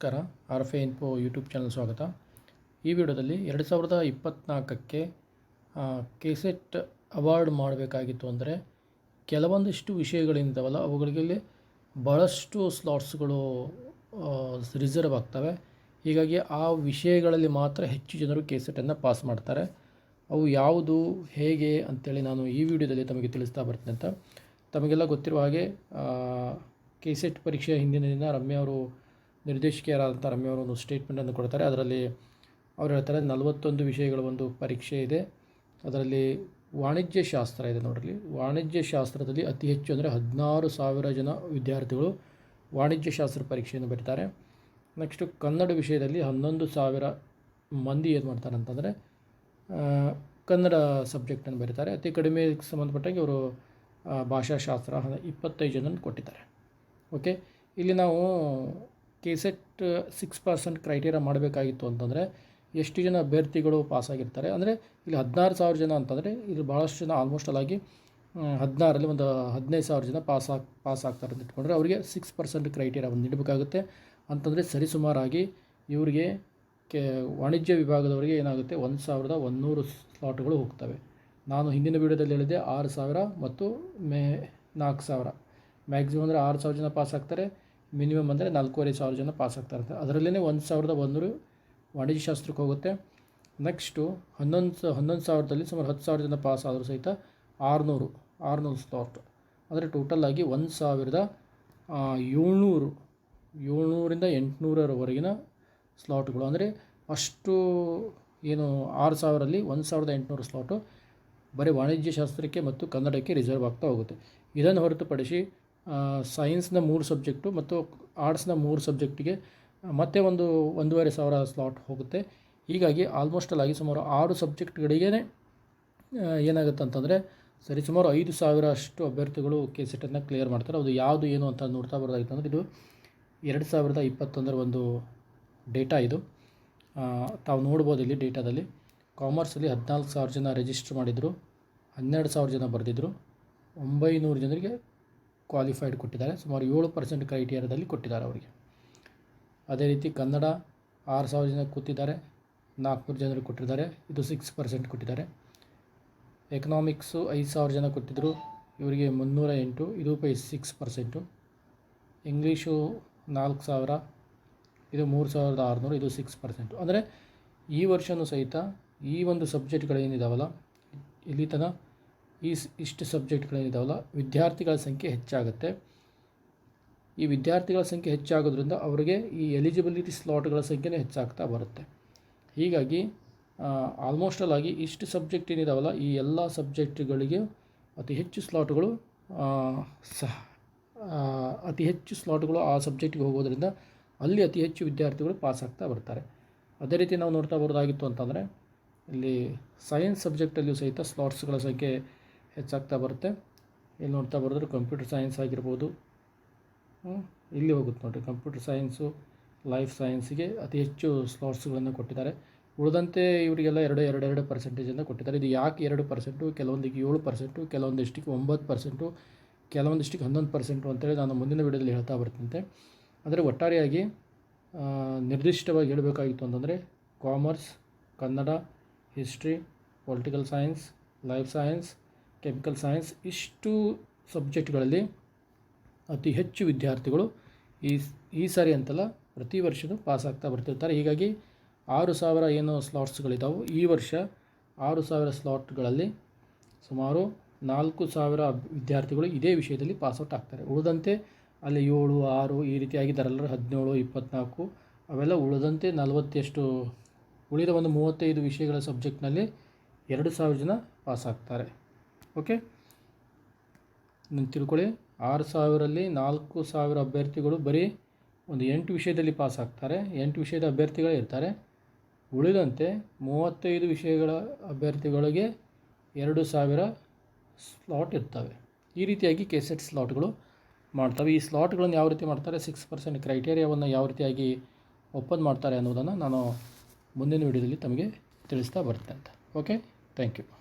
ನಮಸ್ಕಾರ. R F info YouTube channel ಸ್ವಾಗತ. ಈ ವಿಡಿಯೋದಲ್ಲಿ ಎರಡು ಸಾವಿರದ ಇಪ್ಪತ್ತ್ನಾಲ್ಕಕ್ಕೆ ಕೆಸೆಟ್ ಅವಾರ್ಡ್ ಮಾಡಬೇಕಾಗಿತ್ತು ಅಂದರೆ ಕೆಲವೊಂದಿಷ್ಟು ವಿಷಯಗಳಿಂದವಲ್ಲ ಅವುಗಳಿಗೆ ಭಾಳಷ್ಟು ಸ್ಲಾಟ್ಸ್ಗಳು ರಿಸರ್ವ್ ಆಗ್ತವೆ. ಹೀಗಾಗಿ ಆ ವಿಷಯಗಳಲ್ಲಿ ಮಾತ್ರ ಹೆಚ್ಚು ಜನರು ಕೆಸೆಟನ್ನು ಪಾಸ್ ಮಾಡ್ತಾರೆ. ಅವು ಯಾವುದು, ಹೇಗೆ ಅಂತೇಳಿ ನಾನು ಈ ವಿಡಿಯೋದಲ್ಲಿ ತಮಗೆ ತಿಳಿಸ್ತಾ ಬರ್ತೀನಿ ಅಂತ. ತಮಗೆಲ್ಲ ಗೊತ್ತಿರುವ ಹಾಗೆ ಕೆಸೆಟ್ ಪರೀಕ್ಷೆಯ ಹಿಂದಿನ ದಿನ ರಮ್ಯಾ ಅವರು ನಿರ್ದೇಶಕಿಯರಾದಂಥ ರಮ್ಯವರು ಒಂದು ಸ್ಟೇಟ್ಮೆಂಟನ್ನು ಕೊಡ್ತಾರೆ. ಅದರಲ್ಲಿ ಅವ್ರು ಹೇಳ್ತಾರೆ, ನಲವತ್ತೊಂದು ವಿಷಯಗಳ ಒಂದು ಪರೀಕ್ಷೆ ಇದೆ. ಅದರಲ್ಲಿ ವಾಣಿಜ್ಯ ಶಾಸ್ತ್ರ ಇದೆ ನೋಡ್ರಿ ವಾಣಿಜ್ಯ ಶಾಸ್ತ್ರದಲ್ಲಿ ಅತಿ ಹೆಚ್ಚು ಅಂದರೆ ಹದಿನಾರು ಸಾವಿರ ಜನ ವಿದ್ಯಾರ್ಥಿಗಳು ವಾಣಿಜ್ಯ ಶಾಸ್ತ್ರ ಪರೀಕ್ಷೆಯನ್ನು ಬರೀತಾರೆ. ನೆಕ್ಸ್ಟು ಕನ್ನಡ ವಿಷಯದಲ್ಲಿ ಹನ್ನೊಂದು ಸಾವಿರ ಮಂದಿ ಏನು ಮಾಡ್ತಾರೆ ಅಂತಂದರೆ ಕನ್ನಡ ಸಬ್ಜೆಕ್ಟನ್ನು ಬರೀತಾರೆ. ಅತಿ ಕಡಿಮೆ ಸಂಬಂಧಪಟ್ಟಾಗಿ ಅವರು ಭಾಷಾಶಾಸ್ತ್ರ ಇಪ್ಪತ್ತೈದು ಜನ ಕೊಟ್ಟಿದ್ದಾರೆ. ಓಕೆ ಇಲ್ಲಿ ನಾವು ಕೆಸೆಟ್ ಸಿಕ್ಸ್ ಪರ್ಸೆಂಟ್ ಕ್ರೈಟೀರಿಯಾ ಮಾಡಬೇಕಾಗಿತ್ತು ಅಂತಂದರೆ ಎಷ್ಟು ಜನ ಅಭ್ಯರ್ಥಿಗಳು ಪಾಸಾಗಿರ್ತಾರೆ ಅಂದರೆ ಇಲ್ಲಿ ಹದಿನಾರು ಸಾವಿರ ಜನ ಅಂತಂದರೆ ಇಲ್ಲಿ ಭಾಳಷ್ಟು ಜನ ಆಲ್ಮೋಸ್ಟ್ ಆಗಿ ಹದಿನಾರಲ್ಲಿ ಒಂದು ಹದಿನೈದು ಸಾವಿರ ಜನ ಪಾಸ್ ಪಾಸ್ ಆಗ್ತಾರೆ ಅಂತ ಇಟ್ಕೊಂಡ್ರೆ ಅವರಿಗೆ ಸಿಕ್ಸ್ ಪರ್ಸೆಂಟ್ ಕ್ರೈಟೀರಿಯಾ ಒಂದು ನೀಡಬೇಕಾಗುತ್ತೆ. ಅಂತಂದರೆ ಸರಿಸುಮಾರಾಗಿ ಇವರಿಗೆ ಕೆ, ವಾಣಿಜ್ಯ ವಿಭಾಗದವರಿಗೆ ಏನಾಗುತ್ತೆ? ಒಂದು ಸಾವಿರದ ಒಂದುನೂರು ಸ್ಲಾಟ್ಗಳು ಹೋಗ್ತವೆ. ನಾನು ಹಿಂದಿನ ವೀಡಿಯೋದಲ್ಲಿ ಹೇಳಿದೆ ಆರು ಸಾವಿರ ಮತ್ತು ಮೇ ನಾಲ್ಕು ಸಾವಿರ. ಮ್ಯಾಕ್ಸಿಮಮ್ ಅಂದರೆ ಆರು ಸಾವಿರ ಜನ ಪಾಸ್ ಆಗ್ತಾರೆ. ಮಿನಿಮಮ್ ಅಂದರೆ ನಾಲ್ಕೂವರೆ ಸಾವಿರ ಜನ ಪಾಸ್ ಆಗ್ತಾರೆ ಅಂತ ಅದರಲ್ಲೇ ಒಂದು ಸಾವಿರದ ಒಂದೂರು ವಾಣಿಜ್ಯ ಶಾಸ್ತ್ರಕ್ಕೆ ಹೋಗುತ್ತೆ. ನೆಕ್ಸ್ಟು ಹನ್ನೊಂದು ಹನ್ನೊಂದು ಸಾವಿರದಲ್ಲಿ ಸುಮಾರು ಹತ್ತು ಸಾವಿರ ಜನ ಪಾಸ್ ಆದರೂ ಸಹಿತ ಆರುನೂರು ಆರುನೂರು ಸ್ಲಾಟ್ ಅಂದರೆ ಆಗಿ ಒಂದು ಸಾವಿರದ ಏಳ್ನೂರು, ಏಳ್ನೂರಿಂದ ಎಂಟುನೂರರವರೆಗಿನ ಸ್ಲಾಟ್ಗಳು ಅಂದರೆ ಅಷ್ಟು ಏನು, ಆರು ಸಾವಿರಲ್ಲಿ ಒಂದು ಸಾವಿರದ ಎಂಟುನೂರು ಸ್ಲಾಟು ಬರೀ ವಾಣಿಜ್ಯ ಶಾಸ್ತ್ರಕ್ಕೆ ಮತ್ತು ಕನ್ನಡಕ್ಕೆ ರಿಸರ್ವ್ ಆಗ್ತಾ ಹೋಗುತ್ತೆ. ಇದನ್ನು ಹೊರತುಪಡಿಸಿ ಸೈನ್ಸ್ನ ಮೂರು ಸಬ್ಜೆಕ್ಟು ಮತ್ತು ಆರ್ಟ್ಸ್ನ ಮೂರು ಸಬ್ಜೆಕ್ಟಿಗೆ ಮತ್ತೆ ಒಂದು ಒಂದೂವರೆ ಸಾವಿರ ಸ್ಲಾಟ್ ಹೋಗುತ್ತೆ. ಹೀಗಾಗಿ ಆಲ್ಮೋಸ್ಟ್ ಅಲ್ಲಾಗಿ ಸುಮಾರು ಆರು ಸಬ್ಜೆಕ್ಟ್ಗಳಿಗೆ ಏನಾಗುತ್ತೆ ಅಂತಂದರೆ, ಸರಿ, ಸುಮಾರು ಐದು ಸಾವಿರ ಅಷ್ಟು ಅಭ್ಯರ್ಥಿಗಳು ಕೆ ಸೆಟನ್ನು ಕ್ಲಿಯರ್ ಮಾಡ್ತಾರೆ. ಅದು ಯಾವುದು, ಏನು ಅಂತ ನೋಡ್ತಾ ಬರೋದಾಗಿತ್ತು ಅಂದರೆ, ಇದು ಎರಡು ಸಾವಿರದ ಇಪ್ಪತ್ತೊಂದರ ಒಂದು ಡೇಟಾ ಇದು. ತಾವು ನೋಡ್ಬೋದು ಇಲ್ಲಿ ಡೇಟಾದಲ್ಲಿ ಕಾಮರ್ಸಲ್ಲಿ ಹದಿನಾಲ್ಕು ಸಾವಿರ ಜನ ರಿಜಿಸ್ಟರ್ ಮಾಡಿದರು, ಹನ್ನೆರಡು ಸಾವಿರ ಜನ ಬರೆದಿದ್ದರು ಒಂಬೈನೂರು ಜನರಿಗೆ ಕ್ವಾಲಿಫೈಡ್ ಕೊಟ್ಟಿದ್ದಾರೆ. ಸುಮಾರು ಏಳು ಪರ್ಸೆಂಟ್ ಕ್ರೈಟೀರಿಯಾದಲ್ಲಿ ಕೊಟ್ಟಿದ್ದಾರೆ ಅವರಿಗೆ. ಅದೇ ರೀತಿ ಕನ್ನಡ ಆರು ಸಾವಿರ ಜನ ಕೂತಿದ್ದಾರೆ. ನಾಲ್ಕುನೂರು ಜನರು ಕೊಟ್ಟಿದ್ದಾರೆ. ಇದು ಸಿಕ್ಸ್ ಪರ್ಸೆಂಟ್ ಕೊಟ್ಟಿದ್ದಾರೆ. ಎಕನಾಮಿಕ್ಸು ಐದು ಸಾವಿರ ಜನ ಕೊಟ್ಟಿದ್ದರು ಇವರಿಗೆ ಮುನ್ನೂರ ಎಂಟು, ಇದು ಪೈ ಸಿಕ್ಸ್ ಪರ್ಸೆಂಟು ಇಂಗ್ಲೀಷು ನಾಲ್ಕು ಸಾವಿರ, ಇದು ಮೂರು ಸಾವಿರದ ಆರುನೂರು, ಇದು ಸಿಕ್ಸ್ ಪರ್ಸೆಂಟು ಅಂದರೆ ಈ ವರ್ಷವೂ ಸಹಿತ ಈ ಒಂದು ಸಬ್ಜೆಕ್ಟ್ಗಳೇನಿದಾವಲ್ಲ ಇಲ್ಲಿ ತನಕ ಈ ಇಷ್ಟು ಸಬ್ಜೆಕ್ಟ್ಗಳೇನಿದಾವಲ್ಲ ವಿದ್ಯಾರ್ಥಿಗಳ ಸಂಖ್ಯೆ ಹೆಚ್ಚಾಗುತ್ತೆ. ಈ ವಿದ್ಯಾರ್ಥಿಗಳ ಸಂಖ್ಯೆ ಹೆಚ್ಚಾಗೋದ್ರಿಂದ ಅವರಿಗೆ ಈ ಎಲಿಜಿಬಿಲಿಟಿ ಸ್ಲಾಟ್ಗಳ ಸಂಖ್ಯೆನೇ ಹೆಚ್ಚಾಗ್ತಾ ಬರುತ್ತೆ. ಹೀಗಾಗಿ ಆಲ್ಮೋಸ್ಟ್ ಆಲ್ ಆಗಿ ಇಷ್ಟು ಸಬ್ಜೆಕ್ಟ್ ಏನಿದಾವಲ್ಲ, ಈ ಎಲ್ಲ ಸಬ್ಜೆಕ್ಟ್ಗಳಿಗೆ ಅತಿ ಹೆಚ್ಚು ಸ್ಲಾಟ್ಗಳು ಸಹ ಅತಿ ಹೆಚ್ಚು ಸ್ಲಾಟ್ಗಳು ಆ ಸಬ್ಜೆಕ್ಟಿಗೆ ಹೋಗೋದ್ರಿಂದ ಅಲ್ಲಿ ಅತಿ ಹೆಚ್ಚು ವಿದ್ಯಾರ್ಥಿಗಳು ಪಾಸ್ ಆಗ್ತಾ ಬರ್ತಾರೆ. ಅದೇ ರೀತಿ ನಾವು ನೋಡ್ತಾ ಬರೋದಾಗಿತ್ತು ಅಂತಂದರೆ, ಇಲ್ಲಿ ಸೈನ್ಸ್ ಸಬ್ಜೆಕ್ಟಲ್ಲಿಯೂ ಸಹಿತ ಸ್ಲಾಟ್ಸ್ಗಳ ಸಂಖ್ಯೆ ಹೆಚ್ಚಾಗ್ತಾ ಬರುತ್ತೆ. ಇಲ್ಲಿ ನೋಡ್ತಾ ಬರೋದ್ರೆ ಕಂಪ್ಯೂಟರ್ ಸೈನ್ಸ್ ಆಗಿರ್ಬೋದು. ಇಲ್ಲಿ ಹೋಗುತ್ತೆ ನೋಡಿರಿ. ಕಂಪ್ಯೂಟರ್ ಸೈನ್ಸು ಲೈಫ್ ಸೈನ್ಸ್ಗೆ ಅತಿ ಹೆಚ್ಚು ಸ್ಲಾಟ್ಸ್ಗಳನ್ನು ಕೊಟ್ಟಿದ್ದಾರೆ. ಉಳಿದಂತೆ ಇವರಿಗೆಲ್ಲ ಎರಡು ಎರಡು ಎರಡು ಪರ್ಸೆಂಟೇಜನ್ನು ಕೊಟ್ಟಿದ್ದಾರೆ. ಇದು ಯಾಕೆ ಎರಡು ಪರ್ಸೆಂಟು ಕೆಲವೊಂದಿಗೆ ಏಳು ಪರ್ಸೆಂಟು ಕೆಲವೊಂದಿಷ್ಟಿಗೆ ಒಂಬತ್ತು ಪರ್ಸೆಂಟು ಕೆಲವೊಂದಿಷ್ಟಿಗೆ ಹನ್ನೊಂದು ಪರ್ಸೆಂಟು ಅಂತೇಳಿ ನಾನು ಮುಂದಿನ ವಿಡಿಯೋದಲ್ಲಿ ಹೇಳ್ತಾ ಬರ್ತಂತೆ ಅಂದರೆ ಒಟ್ಟಾರೆಯಾಗಿ ನಿರ್ದಿಷ್ಟವಾಗಿ ಹೇಳಬೇಕಾಗಿತ್ತು ಅಂತಂದರೆ commerce Kannada history political science life science chemical science, ಇಷ್ಟು ಸಬ್ಜೆಕ್ಟ್ಗಳಲ್ಲಿ ಅತಿ ಹೆಚ್ಚು ವಿದ್ಯಾರ್ಥಿಗಳು ಈ ಈ ಸಾರಿ ಅಂತಲ್ಲ ಪ್ರತಿ ವರ್ಷವೂ ಪಾಸ್ ಆಗ್ತಾ ಬರ್ತಿರ್ತಾರೆ. ಹೀಗಾಗಿ ಆರು ಸಾವಿರ ಏನು ಸ್ಲಾಟ್ಸ್ಗಳಿದ್ದಾವೆ ಈ ವರ್ಷ ಆರು ಸಾವಿರ ಸ್ಲಾಟ್ಗಳಲ್ಲಿ ಸುಮಾರು ನಾಲ್ಕು ಸಾವಿರ ವಿದ್ಯಾರ್ಥಿಗಳು ಇದೇ ವಿಷಯದಲ್ಲಿ ಪಾಸ್ಔಟ್ ಆಗ್ತಾರೆ. ಉಳಿದಂತೆ ಅಲ್ಲಿ ಏಳು, ಆರು ಈ ರೀತಿಯಾಗಿದ್ದಾರಲ್ಲ ಹದಿನೇಳು ಇಪ್ಪತ್ತ್ನಾಲ್ಕು ಅವೆಲ್ಲ ಉಳಿದಂತೆ ನಲವತ್ತೆಷ್ಟು, ಉಳಿದ ಒಂದು ಮೂವತ್ತೈದು ವಿಷಯಗಳ ಸಬ್ಜೆಕ್ಟ್ನಲ್ಲಿ ಎರಡು ಸಾವಿರ ಜನ ಪಾಸ್ ಆಗ್ತಾರೆ. ಓಕೆ? ನಾನು ತಿಳ್ಕೊಳ್ಳಿ. ಆರು ಸಾವಿರಲ್ಲಿ ನಾಲ್ಕು ಸಾವಿರ ಅಭ್ಯರ್ಥಿಗಳು ಬರೀ ಒಂದು ಎಂಟು ವಿಷಯದಲ್ಲಿ ಪಾಸ್ ಆಗ್ತಾರೆ. ಎಂಟು ವಿಷಯದ ಅಭ್ಯರ್ಥಿಗಳೇ ಇರ್ತಾರೆ. ಉಳಿದಂತೆ ಮೂವತ್ತೈದು ವಿಷಯಗಳ ಅಭ್ಯರ್ಥಿಗಳಿಗೆ ಎರಡು ಸಾವಿರ ಸ್ಲಾಟ್ ಇರ್ತವೆ. ಈ ರೀತಿಯಾಗಿ ಕೆಸೆಟ್ ಸ್ಲಾಟ್ಗಳು ಮಾಡ್ತವೆ. ಈ ಸ್ಲಾಟ್ಗಳನ್ನು ಯಾವ ರೀತಿ ಮಾಡ್ತಾರೆ? ಸಿಕ್ಸ್ ಪರ್ಸೆಂಟ್ ಕ್ರೈಟೇರಿಯಾವನ್ನು ಯಾವ ರೀತಿಯಾಗಿ ಓಪನ್ ಮಾಡ್ತಾರೆ ಅನ್ನೋದನ್ನು ನಾನು ಮುಂದಿನ ವಿಡಿಯೋದಲ್ಲಿ ತಮಗೆ ತಿಳಿಸ್ತಾ ಬರ್ತೇನೆ ಅಂತ. ಓಕೆ? Thank you